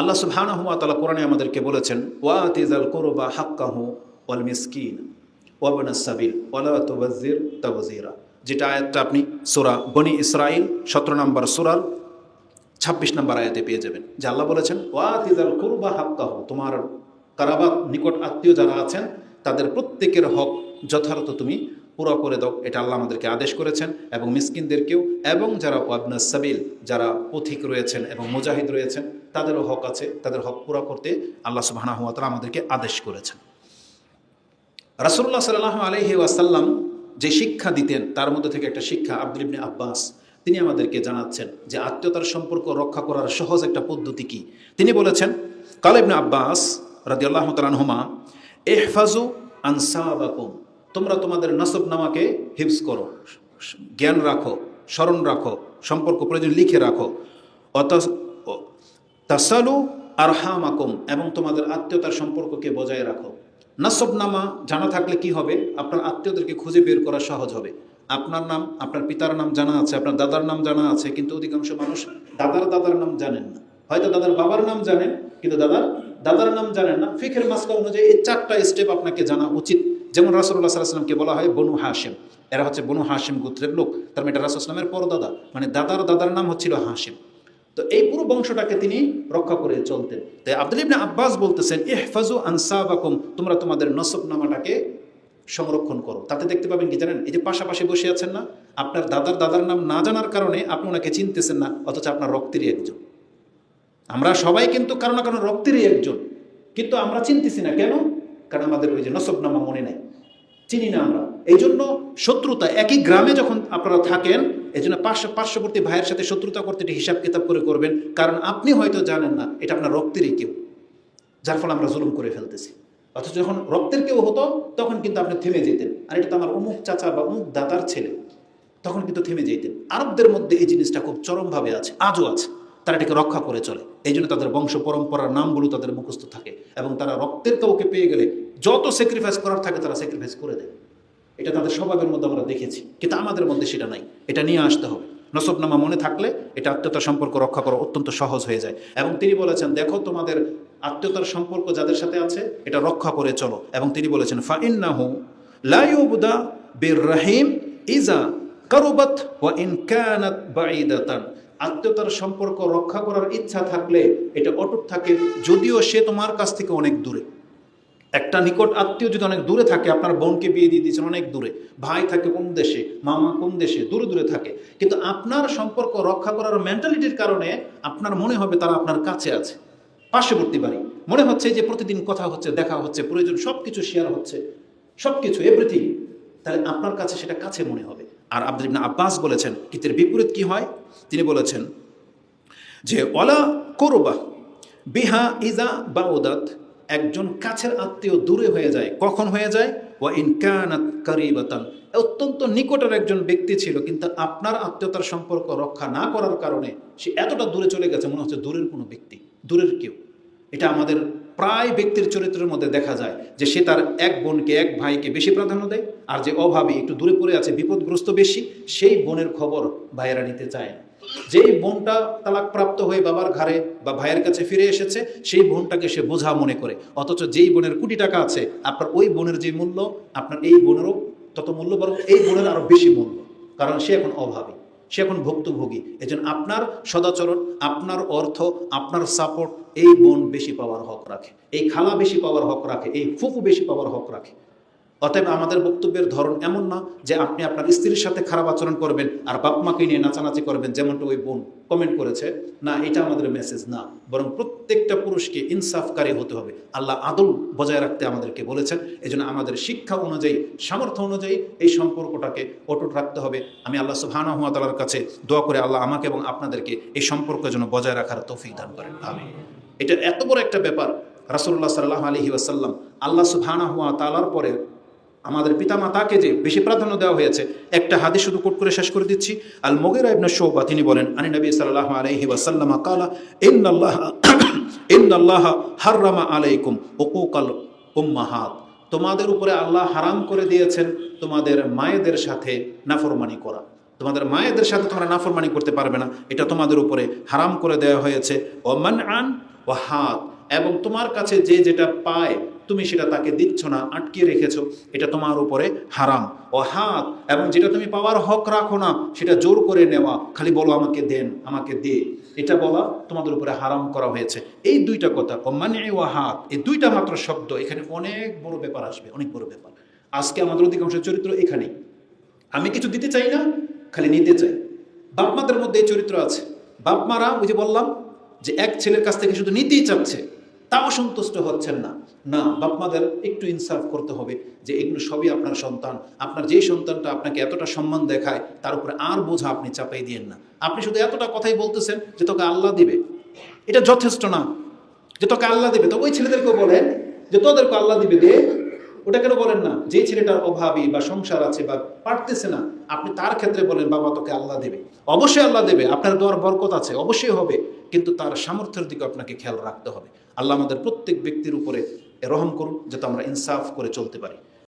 আল্লাহ সুবহানাহু ওয়া তাআলা কোরআনে আমাদেরকে বলেছেন ওয়া তিজাল কুরবা হাক্কাহু ওয়াল মিসকিন ওয়াবনাস সাবিল ওয়ালা তাবযীরা যেটা আয়াতটা আপনি সূরা বনি ইসরাইল 17 নম্বর সূরার ছাব্বিশ নম্বর আয়াতে পেয়ে যাবেন, যে আল্লাহ বলেছেন ওয়া তিজাল কুরবা হাক্কাহু, তোমার কারাবাত নিকট আত্মীয় যারা আছেন, তাদের প্রত্যেকের হক যথার্থ তুমি পুরো করে দাও, এটা আল্লাহ আমাদেরকে আদেশ করেছেন এবং মিসকিনদেরকেও, এবং যারা ওয়াবনা সাবিল, যারা পথিক রয়েছেন এবং মুজাহিদ রয়েছেন, তাদেরও হক আছে, তাদের হক পুরো করতে আল্লাহ সুবহানাহু ওয়া তাআলা আমাদেরকে আদেশ করেছেন। রাসূলুল্লাহ সাল্লাল্লাহু আলাইহি ওয়াসাল্লাম যে শিক্ষা দিতেন, তার মধ্যে থেকে একটা শিক্ষা আব্দুল ইবনে আব্বাস, তিনি আমাদেরকে জানাচ্ছেন যে আত্মীয়তার সম্পর্ক রক্ষা করার সহজ একটা পদ্ধতি কি? তিনি বলেছেন, কাল ইবনে আব্বাস রাদিয়াল্লাহু তাআলা আনহুমা, ইহফাজু আনসাবাকুম। তোমরা তোমাদের নসব নামাকে হিফজ করো, জ্ঞান রাখো, স্মরণ রাখো, সম্পর্ক প্রয়োজন লিখে রাখো। অত তাসালু আরহামাকুম, এবং তোমাদের আত্মীয়তার সম্পর্ককে বজায় রাখো। নাসব নামা জানা থাকলে কি হবে? আপনার আত্মীয়দেরকে খুঁজে বের করা সহজ হবে। আপনার নাম, আপনার পিতার নাম জানা আছে, আপনার দাদার নাম জানা আছে, কিন্তু অধিকাংশ মানুষ দাদার দাদার নাম জানেন না। হয়তো দাদার বাবার নাম জানেন, কিন্তু দাদার দাদার নাম জানেন না। ফিখের মাসকা অনুযায়ী এই চারটা স্টেপ আপনাকে জানা উচিত। যেমন রাসুল্লাহ সাল্লাহামকে বলা হয় বনু হাসিম এরা হচ্ছে বনু হাসিম গোত্রের লোক। তার মানে এটা রাসুলামের পরদাদা। মানে দাদার দাদার নাম হচ্ছিল হাসিম তো এই পুরো বংশটাকে তিনি রক্ষা করে চলতেন। তাই আব্দুল ইবনে আব্বাস বলতেছেন ইহফাজু আনসাবাকুম, তোমরা তোমাদের নসব নামাটাকে সংরক্ষণ করো। তাতে দেখতে পাবেন কি জানেন? এই যে পাশাপাশি বসে আছেন না, আপনার দাদার দাদার নাম না জানার কারণে আপনি ওনাকে চিনতেছেন না, অথচ আপনার রক্তেরই একজন। আমরা সবাই কিন্তু কারও না কারও রক্তেরই একজন। কিন্তু আমরা চিনতেছি না। কেন? কারণ আমাদের ওই যে নসব নামা মনে নেই। চিনি না আমরা। এই জন্য শত্রুতা, একই গ্রামে যখন আপনারা থাকেন এই জন্য পার্শ্ব পার্শ্ববর্তী ভাইয়ের সাথে শত্রুতা করতে একটি হিসাব কিতাব করে করবেন। কারণ আপনি হয়তো জানেন না, এটা আপনার রক্তেরই কেউ। যার ফলে আমরা জুলুম করে ফেলতেছি। অথচ যখন রক্তের কেউ হতো, তখন কিন্তু আপনি থেমে যেতেন। আর এটা তো আমার অমুক চাচা বা অমুক দাদার ছেলে। তখন কিন্তু থেমে যেতেন। আরবদের মধ্যে এই জিনিসটা খুব চরমভাবে আছে, আজও আছে। তারা এটাকে রক্ষা করে চলে। এই জন্য তাদের বংশ পরম্পরার নামগুলো তাদের মুখস্থ থাকে এবং তারা রক্তের কাউকে পেয়ে গেলে যত স্যাক্রিফাইস করার থাকে তারা স্যাক্রিফাইস করে দেয়। এটা তাদের স্বভাবের মধ্যে আমরা দেখেছি, কিন্তু আমাদের মধ্যে সেটা নাই। এটা নিয়ে আসতে হবে। নসবনামা মনে থাকলে এটা আত্মীয়তার সম্পর্ক রক্ষা করা অত্যন্ত সহজ হয়ে যায়। এবং তিনি বলেছেন, দেখো তোমাদের আত্মীয়তার সম্পর্ক যাদের সাথে আছে, এটা রক্ষা করে চলো। এবং তিনি বলেছেন, ফাইন্নাহু লাইউবদা বির রাহিম ইজা কারুবাত ওয়া ইন কানাত বাঈদাতান। আত্মীয়তার সম্পর্ক রক্ষা করার ইচ্ছা থাকলে এটা অটুট থাকে, যদিও সে তোমার কাছ থেকে অনেক দূরে। একটা নিকট আত্মীয় যদি অনেক দূরে থাকে, আপনার বোনকে বিয়ে দিয়ে দিয়েছেন অনেক দূরে, ভাই থাকে কোন দেশে, মামা কোন দেশে, দূরে দূরে থাকে। কিন্তু আপনার সম্পর্ক রক্ষা করার মেন্টালিটির কারণে আপনার মনে হবে তারা আপনার কাছে আছে। পার্শ্ববর্তী বাড়ি। মনে হচ্ছে যে প্রতিদিন কথা হচ্ছে, দেখা হচ্ছে, প্রয়োজন সব কিছু শেয়ার হচ্ছে সব কিছু এভরিথিং তাহলে আপনার কাছে সেটা কাছে মনে হবে। আর আব্দুল ইবনে আব্বাস বলেছেন কিতের বিপরীত কি হয়? তিনি বলেছেন যে ওলা করবা বিহা ইজা বা বাউদাত, একজন কাছের আত্মীয় দূরে হয়ে যায়, কখন হয়ে যায়? ও ইনকানাত কারিবাতান। অত্যন্ত নিকটের একজন ব্যক্তি ছিল, কিন্তু আপনার আত্মীয়তার সম্পর্ক রক্ষা না করার কারণে সে এতটা দূরে চলে গেছে, মনে হচ্ছে দূরের কোনো ব্যক্তি, দূরের কেউ। এটা আমাদের প্রায় ব্যক্তির চরিত্রের মধ্যে দেখা যায় যে সে তার এক বোনকে, এক ভাইকে বেশি প্রাধান্য দেয় আর যে অভাবে একটু দূরে পড়ে আছে, বিপদগ্রস্ত বেশি, সেই বোনের খবর ভাইয়েরা নিতে চায় না। যেই বোনটা তালাক প্রাপ্ত হয়ে বাবার ঘরে বা ভাইয়ের কাছে ফিরে এসেছে, সেই বোনটাকে সে বোঝা মনে করে। অথচ যেই বোনের কোটি টাকা আছে, আপনার ওই বোনের যে মূল্য, আপনার এই বোনেরও তত মূল্য, বরং এই বোনের আরও বেশি মূল্য, কারণ সে এখন অভাবী। সে এখন ভুক্তভোগী। এই জন্য আপনার সদাচরণ, আপনার অর্থ, আপনার সাপোর্ট এই বোন বেশি পাওয়ার হক রাখে। এই খালা বেশি পাওয়ার হক রাখে, এই ফুফু বেশি পাওয়ার হক রাখে। অতএব আমাদের বক্তব্যের ধরন এমন না যে আপনি আপনার স্ত্রীর সাথে খারাপ আচরণ করবেন আর বাপ মাকে নিয়ে নাচানাচি করবেন, যেমনটা ওই বোন কমেন্ট করেছে। না, এটা আমাদের মেসেজ না। বরং প্রত্যেকটা পুরুষকে ইনসাফকারী হতে হবে। আল্লাহ আদল বজায় রাখতে আমাদেরকে বলেছেন। এই আমাদের শিক্ষা অনুযায়ী, সামর্থ্য অনুযায়ী এই সম্পর্কটাকে অটুট রাখতে হবে। আমি আল্লাহ সুবহানাহু ওয়া তাআলার কাছে দোয়া করে, আল্লাহ আমাকে এবং আপনাদেরকে এই সম্পর্ক যেন বজায় রাখার তৌফিক দান করেন। আমি এটা এত বড় একটা ব্যাপার। রাসূলুল্লাহ সাল্লাহ আলাইহি ওয়াসাল্লাম আল্লাহ সুবহানাহু হুয়া তালার পরে আমাদের পিতামাতাকে যে বেশি প্রাধান্য দেওয়া হয়েছে, একটা হাদিস শুধু কোট করে শেষ করে দিচ্ছি। আল মুগিরা ইবনে শুবা, তিনি বলেন আনি নবী সাল্লাল্লাহু আলাইহি ওয়াসাল্লাম কালা, ইন্নাল্লাহ ইন্নাল্লাহ হাররামা আলাইকুম ওকুকাল উম্মাহাত। তোমাদের উপরে আল্লাহ হারাম করে দিয়েছেন তোমাদের মায়েদের সাথে নাফরমানি করা। তোমাদের মায়েদের সাথে তোমরা নাফরমানি করতে পারবে না, এটা তোমাদের উপরে হারাম করে দেওয়া হয়েছে। ও মান আন ও হাত এবং তোমার কাছে যে যেটা পায় তুমি সেটা তাকে দিচ্ছ না আটকে রেখেছো, এটা তোমার উপরে হারাম। ও হাত এবং যেটা তুমি পাওয়ার হক রাখো না, সেটা জোর করে নেওয়া, খালি বলো আমাকে দেন, আমাকে দে। এটা বলা তোমাদের উপরে হারাম করা হয়েছে। এই দুইটা কথা মানে ও হাত এই দুইটা মাত্র শব্দ, এখানে অনেক বড় ব্যাপার আসবে, অনেক বড় ব্যাপার। আজকে আমাদের অধিকাংশ চরিত্র এখানেই। আমি কিছু দিতে চাই না, খালি নিতে চাই। বাপমাদের মধ্যে এই চরিত্র আছে। বাপমারা, ওই যে বললাম, যে এক ছেলের কাছ থেকে শুধু নিতেই চাচ্ছে তাও সন্তুষ্ট হচ্ছেন না। না বাপ মাদের একটু ইনসাফ করতে হবে যে এগুলো সবই আপনার সন্তান। আপনার যেই সন্তানটা আপনাকে এতটা সম্মান দেখায়, তার উপরে আর বোঝা আপনি চাপাই দিয়েন না। আপনি শুধু এতটা কথাই বলতেছেন যে তোকে আল্লাহ দিবে। এটা যথেষ্ট না যে তোকে আল্লাহ দিবে। তো ওই ছেলেদেরকেও বলেন যে তোদেরকে আল্লাহ দিবে দে ওটা কেন বলেন না? যে ছেলেটার অভাবী বা সংসার আছে বা পারতেছে না, আপনি তার ক্ষেত্রে বলেন, বাবা, তোকে আল্লাহ দেবে। অবশ্যই আল্লাহ দেবে। আপনার দোয়ার বরকত আছে, অবশ্যই হবে। কিন্তু তার সামর্থ্যের দিকে আপনাকে খেয়াল রাখতে হবে। আল্লাহ আমাদের প্রত্যেক ব্যক্তির উপরে রহম করুন, যাতে আমরা ইনসাফ করে চলতে পারি।